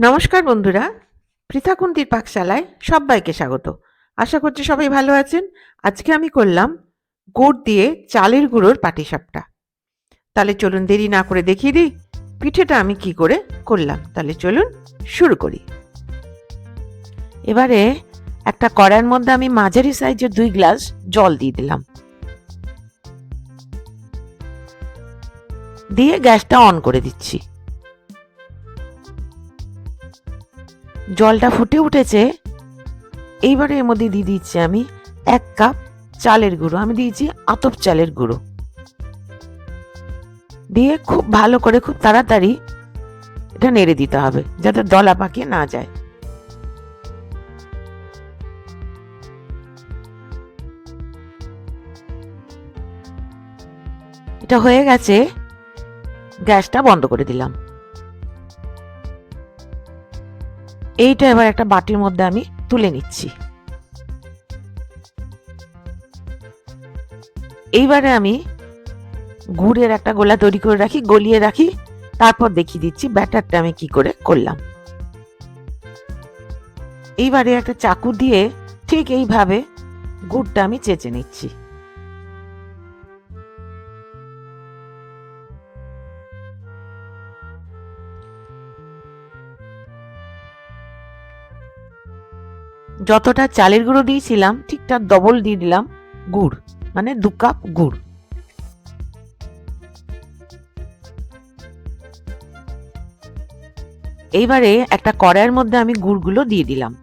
নমস্কার বন্ধুরা, পৃথাকুন্তির পাকশালায় সবাইকে স্বাগত। আশা করছি সবাই ভালো আছেন। আজকে আমি করলাম গুড় দিয়ে চালের গুঁড়োর পাটিসাপটা। তাহলে চলুন দেরি না করে দেখিয়ে দিই পিঠেটা আমি কি করে করলাম। তাহলে চলুন শুরু করি। এবারে একটা কড়াইয়ের মধ্যে আমি মাঝারি সাইজের দুই গ্লাস জল দিয়ে দিলাম। দিয়ে গ্যাসটা অন করে দিচ্ছি। জলটা ফুটে উঠেছে। এইবারে এর মধ্যে দিয়ে দিচ্ছি আমি এক কাপ চালের গুঁড়ো। আমি দিয়েছি আতপ চালের গুঁড়ো। দিয়ে খুব ভালো করে খুব তাড়াতাড়ি এটা নেড়ে দিতে হবে যাতে দলা পাকিয়ে না যায়। এটা হয়ে গেছে। গ্যাসটা বন্ধ করে দিলাম। এইটা এবার একটা বাটির মধ্যে আমি তুলে নিচ্ছি। এইবারে আমি গুড়ের একটা গোলা তৈরি করে রাখি, গলিয়ে রাখি, তারপর দেখিয়ে দিচ্ছি ব্যাটারটা আমি কি করে করলাম। এইবারে একটা চাকু দিয়ে ঠিক এইভাবে গুড়টা আমি চেঁচে নিচ্ছি। যতটা চালের গুঁড়ো দিয়েছিলাম, ঠিক তার ডবল দিয়ে দিলাম গুড় মানে দু কাপ গুড়। এইবারে একটা কড়াইয়ের মধ্যে আমি গুড়গুলো দিয়ে দিলাম।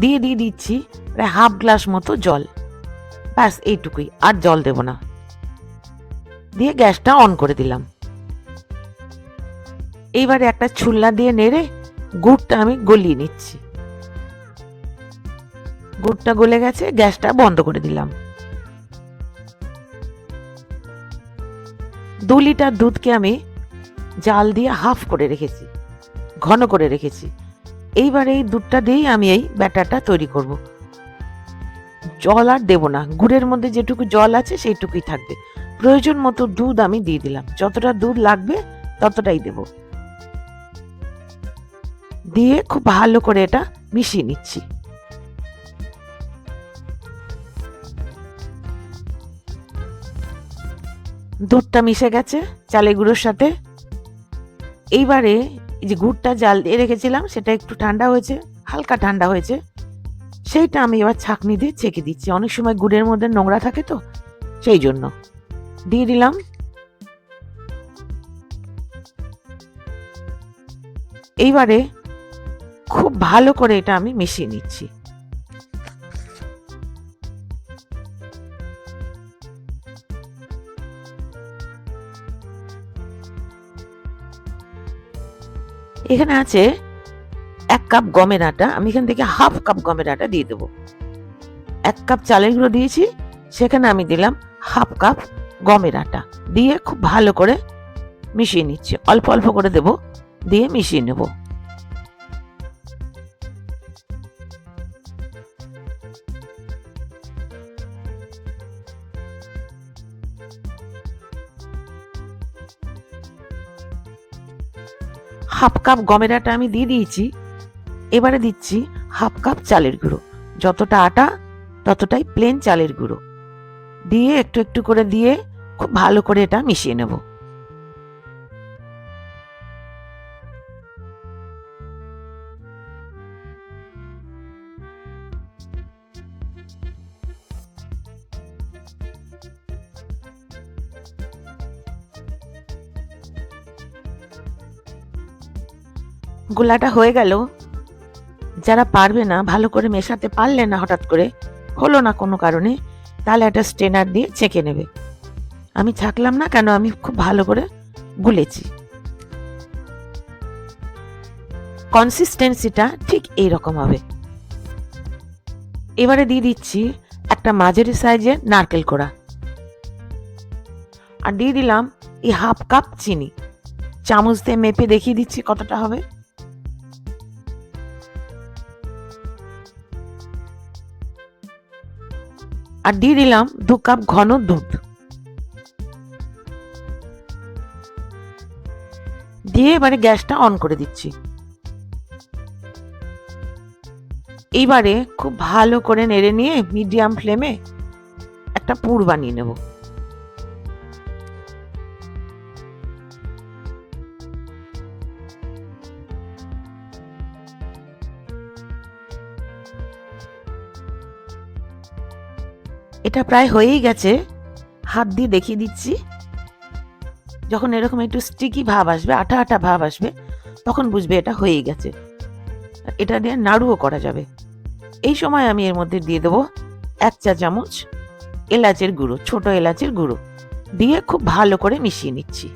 দিয়ে দিয়ে দিচ্ছি প্রায় হাফ গ্লাস মতো জল। ব্যাস, এইটুকুই, আর জল দেব না। দিয়ে গ্যাসটা অন করে দিলাম। এইবারে একটা ছুল্লা দিয়ে নেড়ে গুড়টা আমি গলিয়ে নিচ্ছি। গুড়টা গলে গেছে, গ্যাসটা বন্ধ করে দিলাম। দু লিটার দুধকে আমি জাল দিয়ে হাফ করে রেখেছি, ঘন করে রেখেছি। এইবার এই দুধটা দিয়েই আমি এই ব্যাটারটা তৈরি করব। জল আর দেব না, গুড়ের মধ্যে যেটুকু জল আছে সেইটুকুই থাকবে। প্রয়োজন মতো দুধ আমি দিয়ে দিলাম, যতটা দুধ লাগবে ততটাই দেব। দিয়ে খুব ভালো করে এটা মিশিয়ে নিচ্ছি। দুধটা মিশে গেছে চালে গুঁড়োর সাথে। এইবারে এই যে গুড়টা জাল দিয়ে রেখেছিলাম, সেটা একটু ঠান্ডা হয়েছে, হালকা ঠান্ডা হয়েছে। সেইটা আমি এবার ছাঁকনি দিয়ে ছেঁকে দিচ্ছি। অনেক সময় গুড়ের মধ্যে নোংরা থাকে তো, সেই জন্য। দিয়ে দিলাম। এইবারে খুব ভালো করে এটা আমি মিশিয়ে নিচ্ছি। এখানে আছে এক কাপ গমের আটা, আমি এখান থেকে হাফ কাপ গমের আটা দিয়ে দেবো। এক কাপ চালের গুঁড়ো দিয়েছি, সেখানে আমি দিলাম হাফ কাপ গমের আটা। দিয়ে খুব ভালো করে মিশিয়ে নিচ্ছি। অল্প অল্প করে দেব, দিয়ে মিশিয়ে নেব। হাফ কাপ গমের আটা আমি দিয়ে দিয়েছি। এবারে দিচ্ছি হাফ কাপ চালের গুঁড়ো। যতটা আটা, ততটাই প্লেন চালের গুঁড়ো। দিয়ে একটু একটু করে দিয়ে খুব ভালো করে এটা মিশিয়ে নেব। গোলাটা হয়ে গেল। যারা পারবে না, ভালো করে মেশাতে পারলে না হঠাৎ করে, হলো না কোনো কারণে, তাহলে একটা স্টেনার দিয়ে ছেঁকে নেবে। আমি ছাকলাম না কেন, আমি খুব ভালো করে গুলেছি। কনসিস্টেন্সিটা ঠিক এই রকম হবে। এবারে দিয়ে দিচ্ছি একটা মাঝারি সাইজের নারকেল কোড়া। আর দিয়ে দিলাম এই হাফ কাপ চিনি। চামচ দিয়ে মেপে দেখিয়ে দিচ্ছি কতটা হবে। আর দিয়ে দিলাম দু কাপ ঘন দুধ। দিয়ে এবারে গ্যাসটা অন করে দিচ্ছি। এইবারে খুব ভালো করে নেড়ে নিয়ে মিডিয়াম ফ্লেমে একটা পুর বানিয়ে নেব। এটা প্রায় হয়েই গেছে। হাত দিয়ে দেখিয়ে দিচ্ছি। যখন এরকম একটু স্টিকি ভাব আসবে, আঠা আঠা ভাব আসবে, তখন বুঝবে এটা হয়েই গেছে। এটা দিয়ে নাড়ুও করা যাবে। এই সময় আমি এর মধ্যে দিয়ে দেবো এক চা চামচ এলাচের গুঁড়ো, ছোট এলাচের গুঁড়ো। দিয়ে খুব ভালো করে মিশিয়ে নিচ্ছি।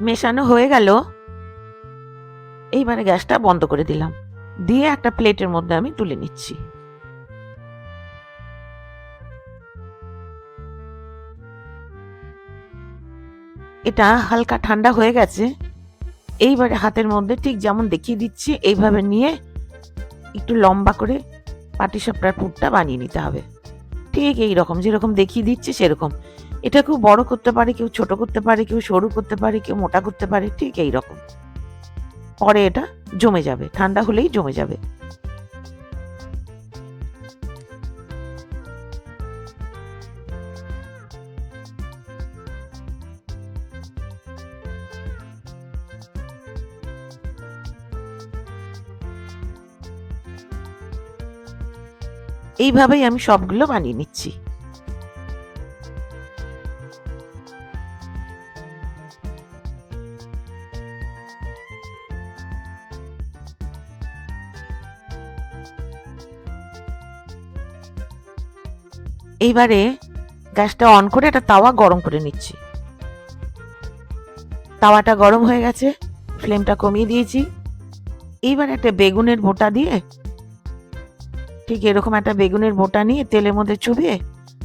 মেশানো হয়ে গেল। এইবারে গ্যাসটা বন্ধ করে দিলাম। দিয়ে একটা প্লেটের মধ্যে আমি তুলে নিচ্ছি। এটা হালকা ঠান্ডা হয়ে গেছে। এইবারে হাতের মধ্যে ঠিক যেমন দেখিয়ে দিচ্ছি, এইভাবে নিয়ে একটু লম্বা করে পাটিসাপটার পুরটা বানিয়ে নিতে হবে। ঠিক এই রকম যেরকম দেখিয়ে দিচ্ছি সেরকম। এটা কেউ বড় করতে পারে, কেউ ছোট করতে পারে, কেউ সরু করতে পারে, কেউ মোটা করতে পারে, ঠিক এই রকম পরে এটা জমে যাবে, ঠান্ডা হলেই জমে যাবে। এইভাবেই আমি সবগুলো বানিয়ে নিচ্ছি। এইবারে গ্যাসটা অন করে একটা তাওয়া গরম করে নিচ্ছি। তাওয়াটা গরম হয়ে গেছে, ফ্লেমটা কমিয়ে দিয়েছি। এইবার একটা বেগুনের বোটা দিয়ে ঠিক এরকম একটা বেগুনের বোটা নিয়ে তেলের মধ্যে চুবিয়ে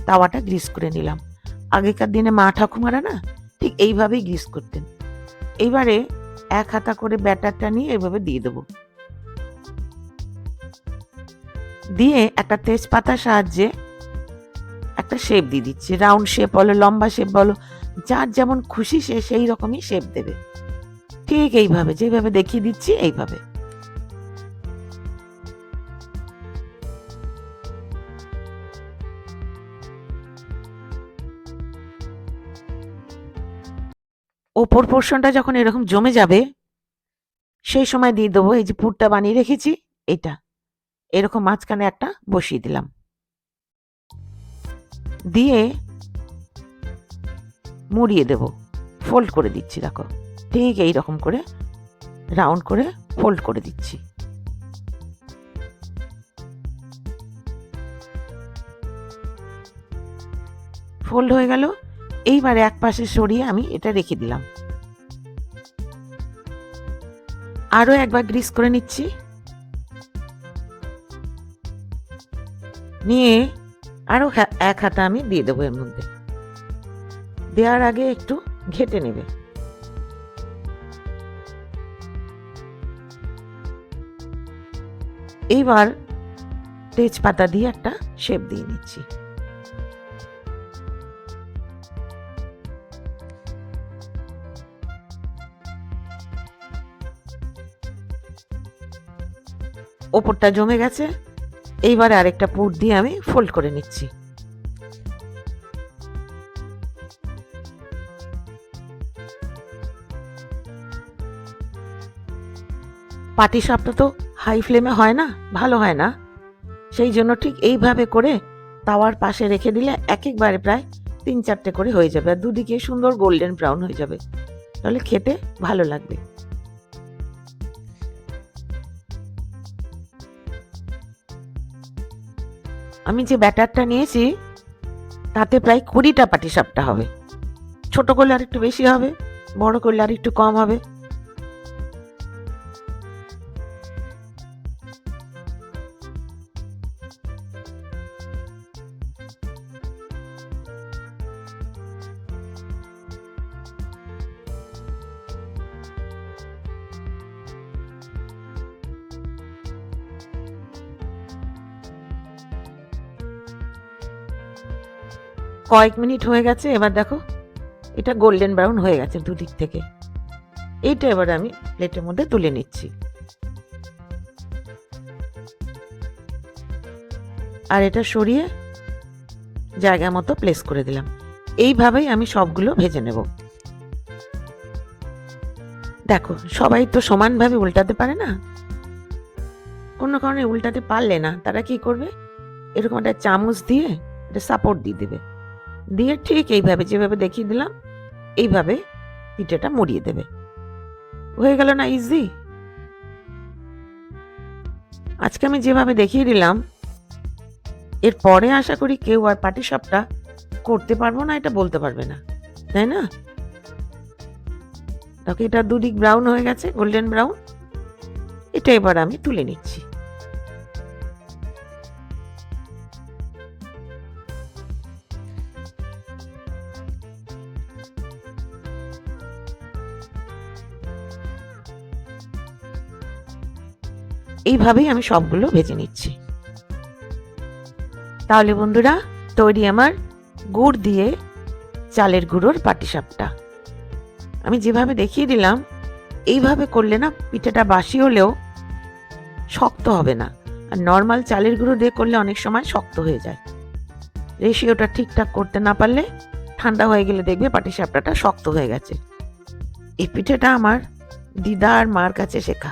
তাওয়াটা গ্রিস করে নিলাম। আগেকার দিনে মা ঠাকুমারা না ঠিক এইভাবেই গ্রিস করতেন। এইবারে এক হাতা করে ব্যাটারটা নিয়ে এভাবে দিয়ে দেবো। দিয়ে একটা তেজপাতার সাহায্যে একটা শেপ দিয়ে দিচ্ছি। রাউন্ড শেপ বলো, লম্বা শেপ বলো, যার যেমন খুশি সে সেই রকমই শেপ দেবে। ঠিক এইভাবে, যেভাবে দেখিয়ে দিচ্ছি এইভাবে। ওপর পোর্শনটা যখন এরকম জমে যাবে, সেই সময় দিয়ে দেবো, এই যে পুরটা বানিয়ে রেখেছি, এটা। এরকম মাঝখানে একটা বসিয়ে দিলাম। দিয়ে মুড়িয়ে দেব। ফোল্ড করে দিচ্ছি, দেখো। ঠিক এই রকম করে রাউন্ড করে ফোল্ড করে দিচ্ছি। ফোল্ড হয়ে গেল। এইবারে এক পাশে সরিয়ে আমি এটা রেখে দিলাম। আরও একবার গ্রিস করে নিচ্ছি। নিয়ে আরও এক হাতা আমি দিয়ে দেবো এর মধ্যে। দেওয়ার আগে একটু ঘেটে নেবে। এইবার তেজপাতা দিয়ে একটা শেপ দিয়ে নিচ্ছি। ওপরটা জমে গেছে। এইবারে আরেকটা পুর দিয়ে আমি ফোল্ড করে নিচ্ছি। পাটি সাপটা তো হাই ফ্লেমে হয় না, ভালো হয় না। সেই জন্য ঠিক এইভাবে করে তাওয়ার পাশে রেখে দিলে এক একবারে প্রায় তিন চারটে করে হয়ে যাবে। আর দুদিকে সুন্দর গোল্ডেন ব্রাউন হয়ে যাবে। তাহলে খেতে ভালো লাগবে। আমি যে ব্যাটারটা নিয়েছি, তাতে প্রায় কুড়িটা পাটিসাপটা হবে। ছোট করলে আর একটু বেশি হবে, বড় করলে আর একটু কম হবে। কয়েক মিনিট হয়ে গেছে, এবার দেখো, এটা গোল্ডেন ব্রাউন হয়ে গেছে দুদিক থেকে। এইটা এবার আমি প্লেটের মধ্যে তুলে নিচ্ছি। আর এটা সরিয়ে জায়গা মতো প্লেস করে দিলাম। এইভাবেই আমি সবগুলো ভেজে নেব। দেখো, সবাই তো সমানভাবে উল্টাতে পারে না। কোনো কারণে উল্টাতে পারলে না, তারা কি করবে? এরকম একটা চামচ দিয়ে একটা সাপোর্ট দিয়ে দেবে। দিয়ে ঠিক এইভাবে যেভাবে দেখিয়ে দিলাম, এইভাবে পিঠেটা মুড়িয়ে দেবে। হয়ে গেল না ইজি আজকে আমি যেভাবে দেখিয়ে দিলাম, এর পরে আশা করি কেউ আর পাটি সাপটা করতে পারব না, এটা বলতে পারবে না, তাই না? তাকে এটা দুদিক ব্রাউন হয়ে গেছে গোল্ডেন ব্রাউন এটা এবার আমি তুলে নিচ্ছি। এইভাবেই আমি সবগুলো ভেজে নিচ্ছি। তাহলে বন্ধুরা, তৈরি আমার গুড় দিয়ে চালের গুঁড়োর পাটিসাপটা। আমি যেভাবে দেখিয়ে দিলাম, এইভাবে করলে না পিঠাটা বাসি হলেও শক্ত হবে না। আর নর্মাল চালের গুঁড়ো দিয়ে করলে অনেক সময় শক্ত হয়ে যায়। রেশিওটা ঠিকঠাক করতে না পারলে ঠান্ডা হয়ে গেলে দেখবে পাটিসাপটাটা শক্ত হয়ে গেছে। এই পিঠাটা আমার দিদা আর মার কাছে শেখা।